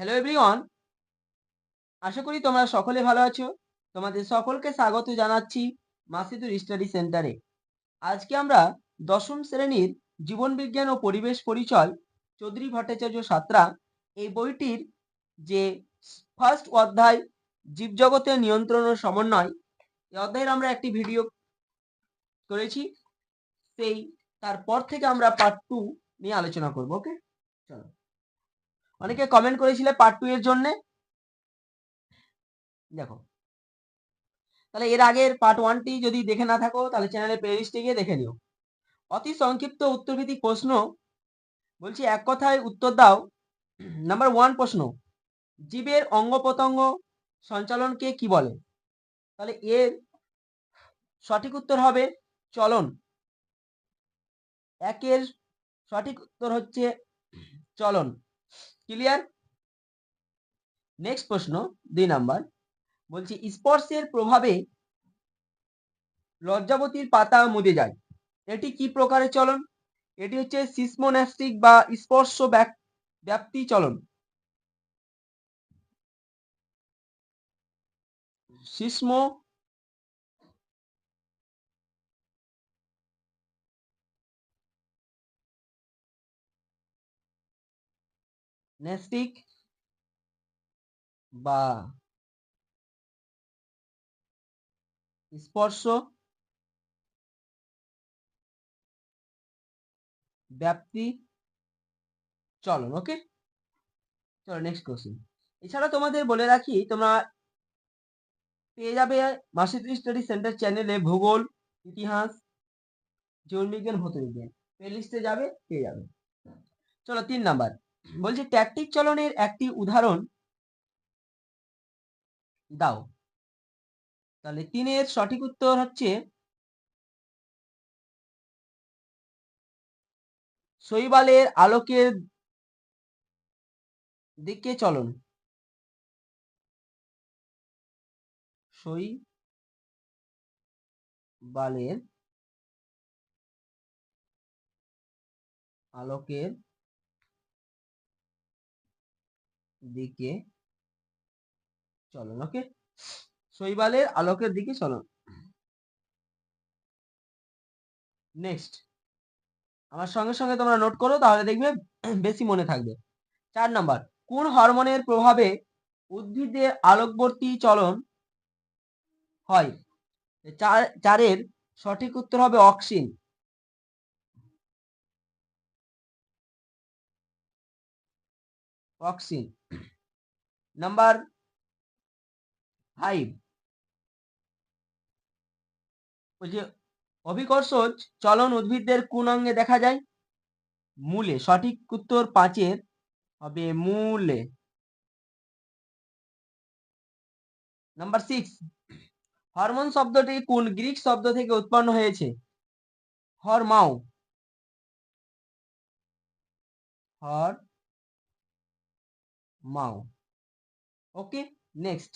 Hello everyone আশা করি তোমরা সকলে ভালো আছো। তোমাদের সকলকে স্বাগত জানাচ্ছি মাসিদুর স্টাডি সেন্টারে আজকে আমরা দশম শ্রেণির জীবন বিজ্ঞান ও পরিবেশ পরিচয়, চৌধুরী ভট্টাচার্য সাতরা, এই বইটির যে ফার্স্ট অধ্যায়, জীবজগতের নিয়ন্ত্রণ ও সমন্বয়, এই অধ্যায়ের আমরা একটি ভিডিও করেছি। সেই, তারপর থেকে আমরা পার্ট টু নিয়ে আলোচনা করব ওকে চলো। অনেকে কমেন্ট করেছিলে পার্ট টু এর জন্য। দেখো। তাহলে এর আগের পার্ট ওয়ানটি যদি দেখে না থাকো, তাহলে চ্যানেলে প্লেলিস্টে গিয়ে দেখে নিও। অতি সংক্ষিপ্ত উত্তরভিত্তিক প্রশ্ন। বলছি, এক কথায় উত্তর দাও। নাম্বার ওয়ান প্রশ্ন, জীবের অঙ্গ প্রত্যঙ্গ সঞ্চালনকে কি বলে? তাহলে এর সঠিক উত্তর হবে চলন। একের সঠিক উত্তর হচ্ছে চলন। ক্লিয়ার নেক্সট প্রশ্ন, দুই নাম্বার বলছি, স্পর্শের প্রভাবে লজ্জাবতীর পাতা মুদে যায়। এটি কি প্রকারের চলন? এটি হচ্ছে সিসমোন্যাস্টিক বা স্পর্শ ব্যাপ্তি চলন। সিসমো নেস্টিক বা স্পর্শ ব্যাপ্তি চলন ওকে চলো নেক্সট কোশ্চেন এছাড়া তোমাদের বলে রাখি, তোমরা পেয়ে যাবে মাসিদ স্টাডি সেন্টার চ্যানেলে ভূগোল, ইতিহাস, জীবনবিজ্ঞান, ভৌতবিজ্ঞান। প্লে লিস্টে যাবে, পেয়ে যাবে। চলো তিন নাম্বার। বলছি ট্যাকটিক চলনের একটি উদাহরণ দাও। তাহলে তিনের সঠিক উত্তর হচ্ছে শৈবালের আলোকের দিকে চলন। শৈবালের আলোকের দিকে। চলন ওকে শৈবালের আলোকের দিকে চলন। নেক্সট আমার সঙ্গে সঙ্গে তোমরা নোট করো, তাহলে দেখবে বেশি মনে থাকবে। চার নাম্বার কোন হরমোনের প্রভাবে উদ্ভিদের আলোকবর্তী চলন হয়? চার, চারের সঠিক উত্তর হবে অক্সিন। অক্সিন। নাম্বার ফাইভ বলছে অভিকর্ষজ চলন উদ্ভিদদের কোন অঙ্গে দেখা যায়? মূলে। সঠিক উত্তর পাঁচের হবে মূলে। নাম্বার সিক্স হরমোন শব্দটি কোন গ্রিক শব্দ থেকে উৎপন্ন হয়েছে? হরমাও। হর মাও ওকে নেক্সট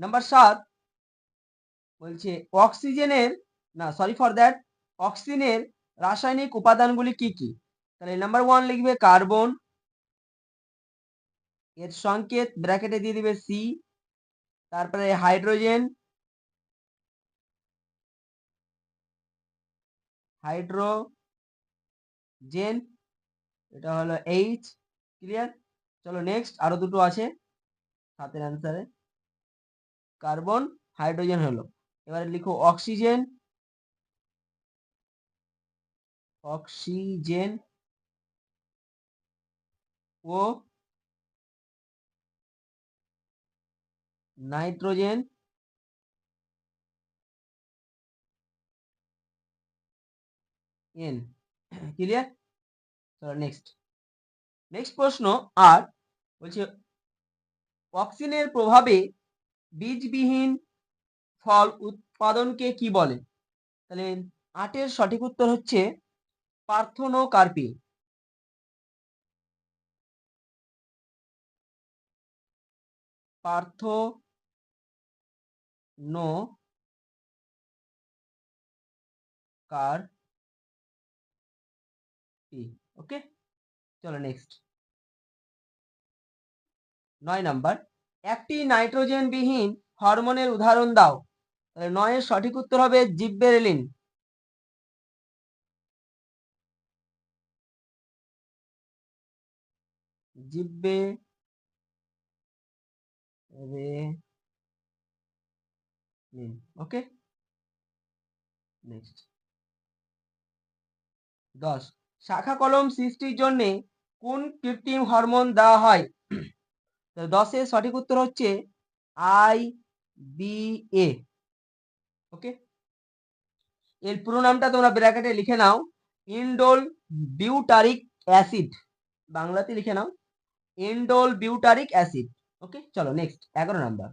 নাম্বার সাত, বলছে অক্সিজেনের না সরি ফর দ্যাট অক্সিজেনের রাসায়নিক উপাদানগুলি কি কি? তাহলে নাম্বার ওয়ান লিখবে কার্বন এর সংকেত ব্র্যাকেটে দিয়ে দিবে সি তারপরে হাইড্রোজেন হাইড্রোজেন এটা হলো এইচ ক্লিয়ার চলো নেক্সট আরও দুটো আছে। সাতের অ্যান্সারে কার্বন হাইড্রোজেন হলো। এবারে লিখো অক্সিজেন অক্সিজেন ও নাইট্রোজেন এন ক্লিয়ার চলো নেক্সট নেক্সট প্রশ্ন আর, বলছে, অক্সিজেনের প্রভাবে বীজবিহীন ফল উৎপাদনকে কি বলে? তাহলে আটের সঠিক উত্তর হচ্ছে পার্থনোকার্পি। পার্থ নো কার ওকে? চলো নেক্সট নয় নাম্বার একটি নাইট্রোজেনবিহীন হরমোনের উদাহরণ দাও। নয়ের সঠিক উত্তর হবে জিব্বেরেলিন। জিব্বে রে ওকে নেক্সট দশ, শাখা কলম সৃষ্টির জন্য কোন কৃত্রিম হরমোন দেওয়া হয়? দশের সঠিক উত্তর হচ্ছে আই বি এ। ওকে? এর পুরো নামটা তোমরা ব্র্যাকেটে লিখে নাও। Indole butyric acid. বাংলাতে লিখে নাও। Indole butyric acid. ওকে? চলো নেক্সট, এগারো নাম্বার।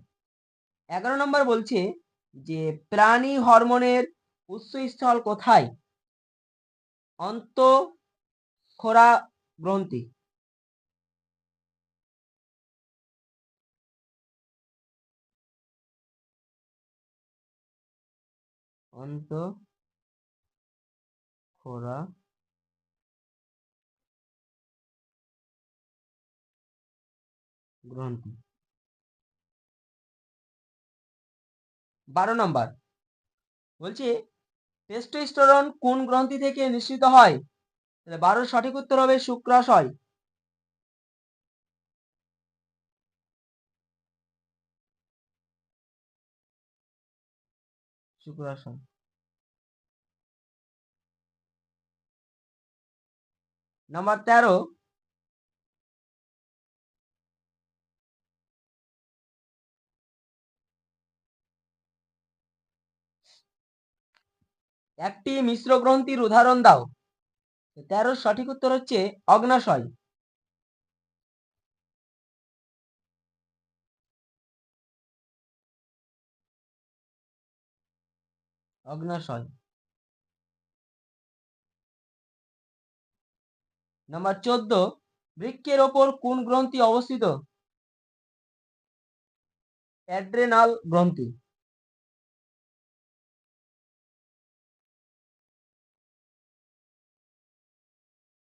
এগারো নম্বর বলছে যে প্রাণী হরমোনের উৎসস্থল কোথায়? অন্ত খোরা গ্রন্থি অন্ত খোরা গ্রন্থি বারো নম্বর। বলছি টেস্টোস্টেরন কোন গ্রন্থি থেকে নিঃসৃত হয়? তাহলে বারোর সঠিক উত্তর হবে শুক্রাশয়। শুক্রাশয়। নাম্বার তেরো। একটি মিশ্র গ্রন্থির উদাহরণ দাও। তেরো সঠিক উত্তর হচ্ছে অগ্নাশয় অগ্নাশয় নাম্বার চোদ্দ, বৃক্ষের ওপর কোন গ্রন্থি অবস্থিত? অ্যাড্রেনাল গ্রন্থি।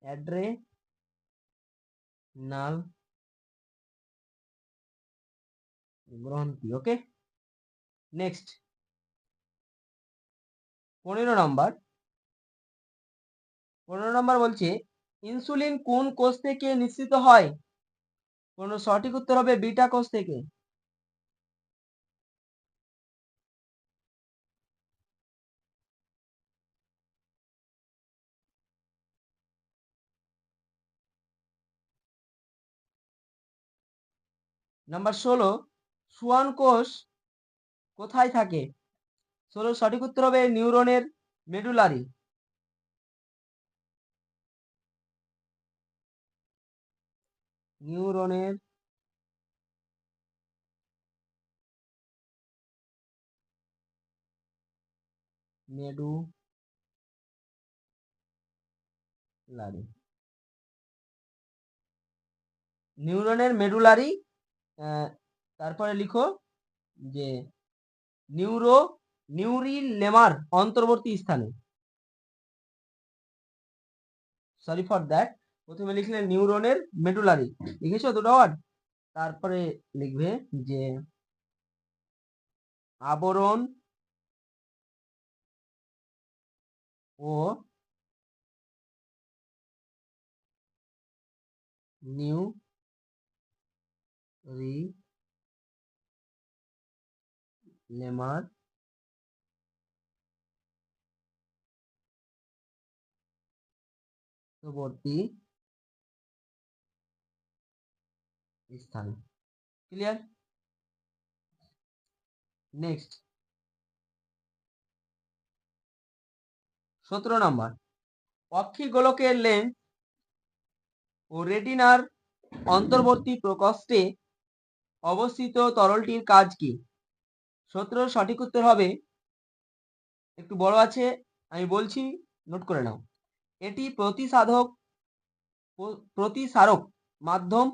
অ্যাড্রেনাল গ্রন্থি ওকে নেক্সট পনেরো নম্বর পনেরো নম্বর বলছে ইনসুলিন কোন কোষ থেকে নিশ্চিত হয়? কোন সঠিক উত্তর হবে বিটা কোষ থেকে। নাম্বার ষোলো, সুয়ান কোষ কোথায় থাকে? ষোলো, সঠিক উত্তর হবে নিউরনের মেডুলারি। নিউরনের মেডুলারি। নিউরনের মেডুলারি তারপরে লিখো যে নিউরো নিউরিল লেমার অন্তর্বর্তী স্থানে। সরি ফর দ্যাট প্রথমে লিখলে নিউরনের মেডুলারি লিখেছো দুটো ওয়ার্ড তারপরে লিখবে যে আবরণ ও নিউ রি লেমার পরবর্তী স্থান। ক্লিয়ার নেক্সট সতেরো নম্বর। অক্ষী গোলকের লেন্স ও রেটিনার অন্তর্বর্তী প্রকোষ্ঠে অবস্থিত তরলটির কাজ কি? সতেরো সঠিক উত্তর হবে। একটু বড় আছে, আমি বলছি নোট করে নাও। এটি প্রতিসাধক প্রতিসারক মাধ্যম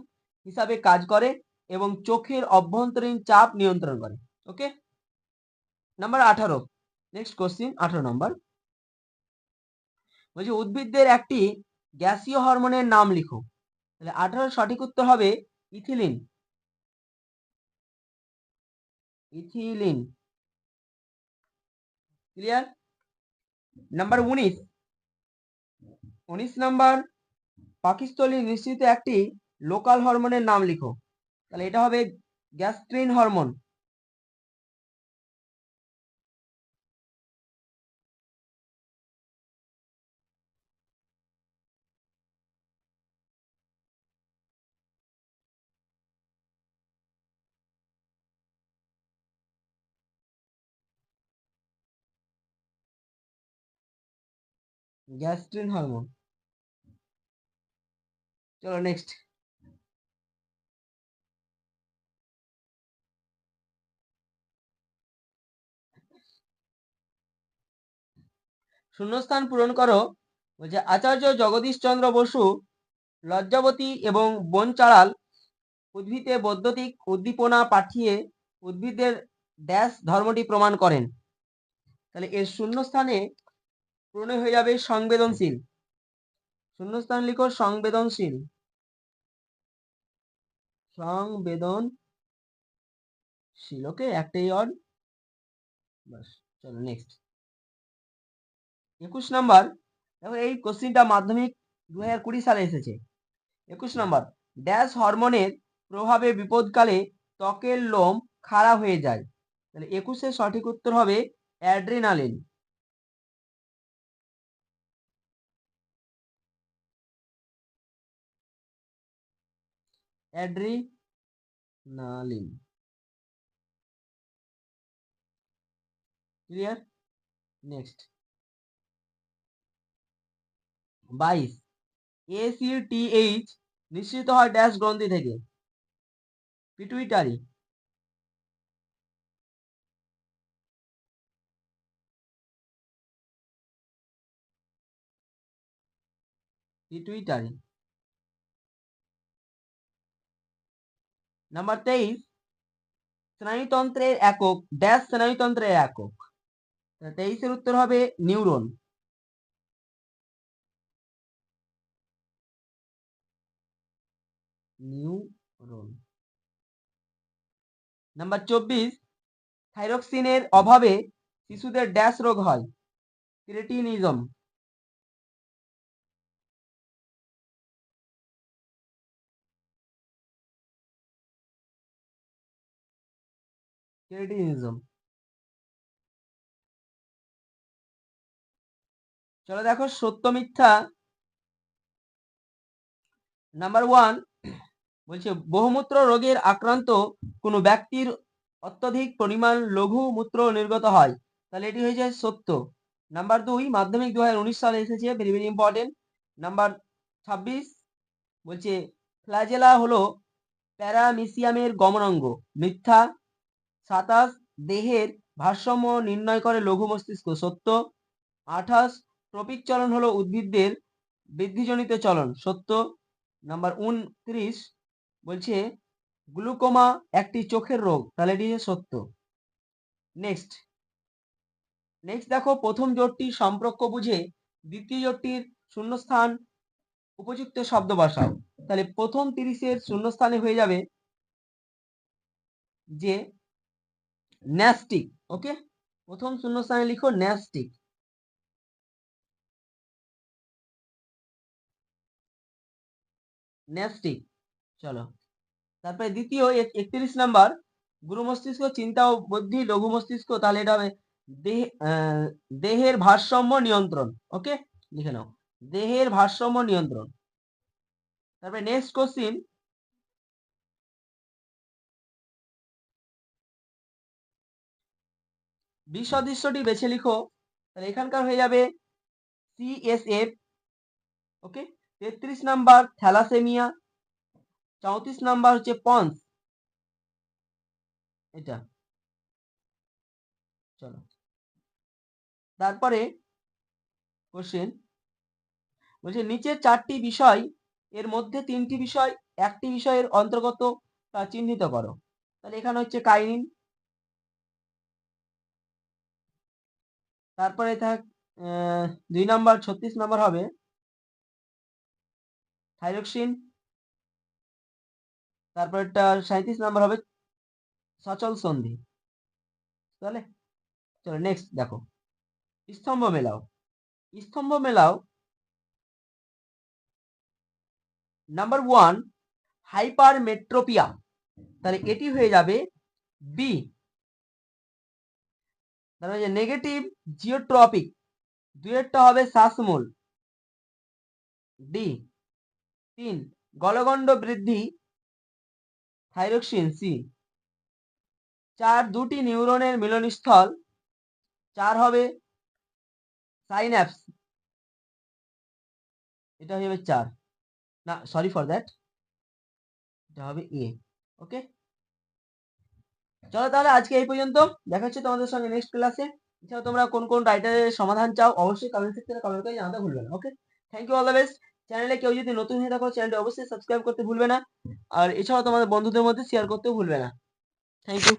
হিসাবে কাজ করে এবং চোখের অভ্যন্তরীণ চাপ নিয়ন্ত্রণ করে। ওকে নাম্বার আঠারো। নেক্সট কোশ্চিন আঠারো নম্বর বলছি, উদ্ভিদদের একটি গ্যাসীয় হরমোনের নাম লিখো। তাহলে আঠারো সঠিক উত্তর হবে ইথিলিন। ইথিলিন। ক্লিয়ার নাম্বার উনিশ। উনিশ নাম্বার পাকিস্তলি নিশ্চিত একটি লোকাল হরমোনের নাম লিখো। তাহলে এটা হবে গ্যাস্ট্রিন হরমোন গ্যাস্ট্রিন হরমোন চলো নেক্সট শূন্যস্থান পূরণ করো। বলছে, আচার্য জগদীশ চন্দ্র বসু, লজ্জাবতী এবং বন বনচাড়াল উদ্ভিদে বৈদ্যুতিক উদ্দীপনা পাঠিয়ে উদ্ভিদের ড্যাশ ধর্মটি প্রমাণ করেন। তাহলে এর শূন্যস্থানে পূরণে হয়ে যাবে সংবেদনশীল। শূন্যস্থান লিখো সংবেদনশীল। সংবেদনশীল ওকে একটাই অড বাস, চলো নেক্সট একুশ নাম্বার, দেখো এই কোশ্চিনটা মাধ্যমিক দু হাজার কুড়ি সালে এসেছে। একুশ নাম্বার ড্যাশ হরমোনের প্রভাবে বিপদকালে ত্বকের লোম খাড়া হয়ে যায়। তাহলে একুশের সঠিক উত্তর হবে অ্যাড্রিনালিন অ্যাড্রিনালিন ক্লিয়ার? নেক্সট। বাইশ। এসিটিএইচ নিশ্চিত হয় ড্যাশ গ্রন্থি থেকে। পিটুইটারি। পিটুইটারি। নাম্বার তেইশ স্নায়ুতন্ত্রের একক ড্যাশ স্নায়ুতন্ত্রের একক। তেইশের উত্তর হবে নিউরন। নিউরন। নাম্বার চব্বিশ থাইরক্সিনের অভাবে শিশুদের ড্যাশ রোগ হয়। ক্রেটিনিজম ক্রেটিনিজম চলো দেখো, সত্য মিথ্যা। নাম্বার ওয়ান বলছে, বহুমূত্র রোগের আক্রান্ত কোনো ব্যক্তির অত্যধিক পরিমাণ লঘু মূত্র নির্গত হয়। তাহলে এটি হয়ে যায় সত্য। নাম্বার দুই, মাধ্যমিক দু হাজার উনিশ সালে এসেছে ভেরি ভেরি ইম্পর্টেন্ট নাম্বার ছাব্বিশ, বলছে ফ্ল্যাজেলা হলো প্যারামিসিয়ামের গমনাঙ্গ। মিথ্যা সাতাশ, দেহের ভারসাম্য নির্ণয় করে লঘু মস্তিষ্ক, সত্য। আঠাশ, ট্রপিক চলন হলো উদ্ভিদদের বৃদ্ধিজনিত চলন, সত্য। নাম্বার উনত্রিশ বলছে, গ্লুকোমা একটি চোখের রোগ, তাহলে এটি সত্য। নেক্সট। নেক্সট দেখো, প্রথম জোটটি সম্পর্ক বুঝে দ্বিতীয় জোটটির শূন্যস্থান উপযুক্ত শব্দ বসাও। তাহলে প্রথম তিরিশের শূন্যস্থানে হয়ে যাবে যে ন্যাস্টিক ওকে প্রথম শূন্যস্থানে লিখো ন্যাস্টিক ন্যাস্টিক চলো তারপরে দ্বিতীয় একত্রিশ নাম্বার গুরু মস্তিষ্ক চিন্তা ও বুদ্ধি লঘু মস্তিষ্ক তাহলে এটা হবে দেহ দেহের ভারসাম্য নিয়ন্ত্রণ ওকে লিখে নাও দেহের ভারসাম্য নিয়ন্ত্রণ তারপরে নেক্সট কোশ্চিন বিসদৃশ্যটি বেছে লিখো। তাহলে এখানকার হয়ে যাবে সিএসএফ ওকে তেত্রিশ নাম্বার থ্যালাসেমিয়া, চৌত্রিশ নাম্বার হচ্ছে পন্স। এটা। চলো। তারপরে কোশ্চেন বলছে, নিচের চারটি বিষয়, এর মধ্যে তিনটি বিষয়, একটি বিষয়ের অন্তর্গত তা চিহ্নিত করো। তাহলে এখানে হচ্ছে কাইনিন তারপরে থাক দুই নাম্বার, ছত্রিশ নাম্বার হবে। থাইরক্সিন। তারপরটা সাঁত্রিশ নাম্বার হবে সচল সন্ধি। তাহলে চলো নেক্সট দেখো। স্তম্ভ মেলাও। স্তম্ভ মেলাও। নাম্বার ওয়ান হাইপার মেট্রোপিয়া তাহলে এটি হয়ে যাবে বি। তাহলে যে নেগেটিভ জিওট্রপিক দুয়েরটা হবে শ্বাসমূল। ডি তিন, গলগণ্ড বৃদ্ধি থাইরক্সিন সি চার, দুটি নিউরনের মিলনস্থল। চার হবে সাইন্যাপস এটা হয়ে যাবে চার। না সরি ফর দ্যাট এটা হবে এ ওকে চলো তাহলে আজকে এই পর্যন্ত। দেখা হচ্ছে তোমাদের সঙ্গে নেক্সট ক্লাসে এছাড়া তোমরা কোন কোন রাইটারের সমাধান চাও, অবশ্যই কমেন্ট সেকশনে কমেন্ট করে জানাতে ভুলবে না okay thank you all the best চ্যানেলে কেউ যদি নতুন হয়ে থাকো চ্যানেলটি অবশ্যই সাবস্ক্রাইব করতে ভুলবে না। আর এছাড়াও তোমাদের বন্ধুদের মধ্যে শেয়ার করতেও ভুলবে না। Thank you